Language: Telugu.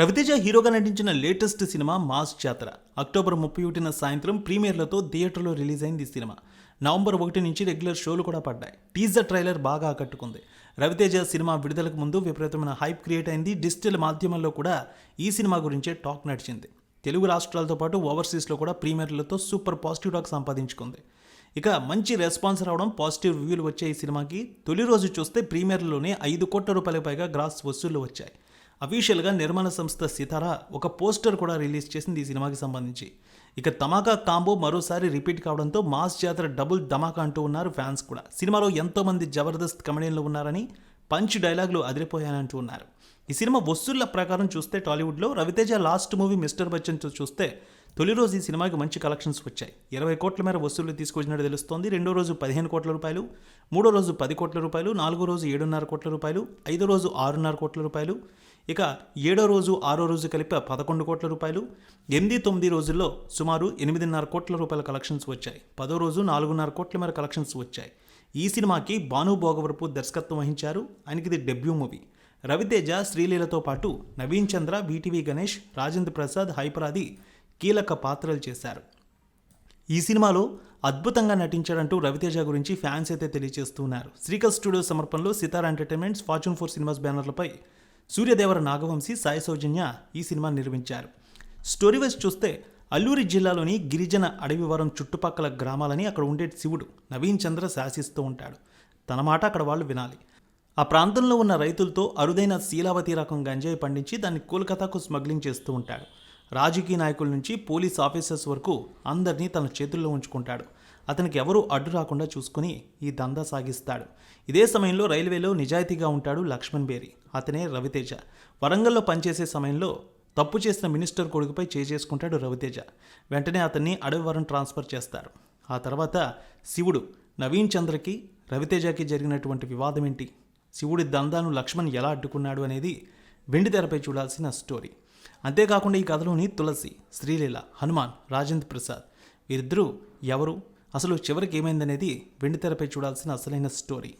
రవితేజ హీరోగా నటించిన latest cinema mass Jathara. October ముప్పై ఒకటిన సాయంత్రం ప్రీమియర్లతో థియేటర్లో రిలీజ్ అయింది ఈ సినిమా. నవంబర్ ఒకటి నుంచి రెగ్యులర్ షోలు కూడా పడ్డాయి. టీజర్ ట్రైలర్ బాగా ఆకట్టుకుంది. రవితేజ సినిమా విడుదలకు ముందు విపరీతమైన హైప్ క్రియేట్ అయింది. డిజిటల్ మాధ్యమంలో కూడా ఈ సినిమా గురించే టాక్ నడిచింది. తెలుగు రాష్ట్రాలతో పాటు ఓవర్సీస్లో కూడా ప్రీమియర్లతో సూపర్ పాజిటివ్ టాక్ సంపాదించుకుంది. ఇక మంచి రెస్పాన్స్ రావడం పాజిటివ్ రివ్యూలు వచ్చే ఈ సినిమాకి. తొలి రోజు చూస్తే ప్రీమియర్లోనే ఐదు కోట్ల రూపాయల పైగా గ్రాస్ వసూళ్ళు వచ్చాయి. అఫీషియల్గా నిర్మాణ సంస్థ సితారా ఒక పోస్టర్ కూడా రిలీజ్ చేసింది ఈ సినిమాకి సంబంధించి. ఇక తమాకా కాంబో మరోసారి రిపీట్ కావడంతో మాస్ జాతర డబుల్ ధమాకా అంటూ ఉన్నారు ఫ్యాన్స్ కూడా. సినిమాలో ఎంతోమంది జబర్దస్త్ కమెడియన్లు ఉన్నారని పంచ్ డైలాగులు అదిరిపోయానంటూ ఉన్నారు. ఈ సినిమా వసూళ్ళ ప్రకారం చూస్తే టాలీవుడ్లో రవితేజ లాస్ట్ మూవీ మిస్టర్ బచ్చన్తో చూస్తే తొలి రోజు ఈ సినిమాకి మంచి కలెక్షన్స్ వచ్చాయి. ఇరవై కోట్ల మేర వసూళ్ళు తీసుకొచ్చినట్టు తెలుస్తోంది. రెండో రోజు పదిహేను కోట్ల రూపాయలు మూడో రోజు పది కోట్ల రూపాయలు నాలుగో రోజు ఏడున్నర కోట్ల రూపాయలు ఐదో రోజు ఆరున్నర కోట్ల రూపాయలు ఇక ఏడో రోజు ఆరో రోజు కలిపి పదకొండు కోట్ల రూపాయలు. ఎనిమిది తొమ్మిది రోజుల్లో సుమారు ఎనిమిదిన్నర కోట్ల రూపాయల కలెక్షన్స్ వచ్చాయి. పదో రోజు నాలుగున్నర కోట్ల మేర కలెక్షన్స్ వచ్చాయి. ఈ సినిమాకి భాను భోగవరపు దర్శకత్వం వహించారు. ఆయనకి ఇది డెబ్యూ మూవీ. రవితేజ శ్రీలీలతో పాటు నవీన్ చంద్ర బీటీవీ గణేష్ రాజేంద్ర ప్రసాద్ హైపరాది కీలక పాత్రలు చేశారు. ఈ సినిమాలో అద్భుతంగా నటించాడంటూ రవితేజ గురించి ఫ్యాన్స్ అయితే తెలియజేస్తున్నారు. శ్రీకల్ స్టూడియో సమర్పణలో Sithara entertainments fortune four cinemas బ్యానర్లపై Suryadevara Naga Vamsi Sai Soujanya ఈ సినిమా నిర్మించారు. స్టోరీ వైజ్ చూస్తే అల్లూరి జిల్లాలోని గిరిజన అడవివరం చుట్టుపక్కల గ్రామాలని అక్కడ ఉండే శివుడు నవీన్ చంద్ర శాసిస్తూ ఉంటాడు. తన మాట అక్కడ వాళ్ళు వినాలి. ఆ ప్రాంతంలో ఉన్న రైతులతో అరుదైన శీలావతి రకం గంజాయి పండించి దాన్ని కోల్కతాకు స్మగ్లింగ్ చేస్తూ ఉంటాడు. రాజకీయ నాయకుల నుంచి పోలీస్ ఆఫీసర్స్ వరకు అందరినీ తన చేతుల్లో ఉంచుకుంటాడు. అతనికి ఎవరూ అడ్డు రాకుండా చూసుకుని ఈ దందా సాగిస్తాడు. ఇదే సమయంలో రైల్వేలో నిజాయితీగా ఉంటాడు లక్ష్మణ్ బేరి. అతనే రవితేజ. వరంగల్లో పనిచేసే సమయంలో తప్పు చేసిన మినిస్టర్ కొడుకుపై చేసుకుంటాడు రవితేజ. వెంటనే అతన్ని అడవివరం ట్రాన్స్ఫర్ చేస్తారు. ఆ తర్వాత శివుడు నవీన్ చంద్రకి రవితేజకి జరిగినటువంటి వివాదం ఏంటి శివుడి దందాను లక్ష్మణ్ ఎలా అడ్డుకున్నాడు అనేది వెండి తెరపై చూడాల్సిన స్టోరీ. అంతేకాకుండా ఈ కథలోని తులసి శ్రీలీల హనుమాన్ రాజేంద్ర ప్రసాద్ వీరిద్దరూ ఎవరు? అసలు చివరికి ఏమైందనేది వెండితెరపై చూడాల్సిన అసలైన స్టోరీ.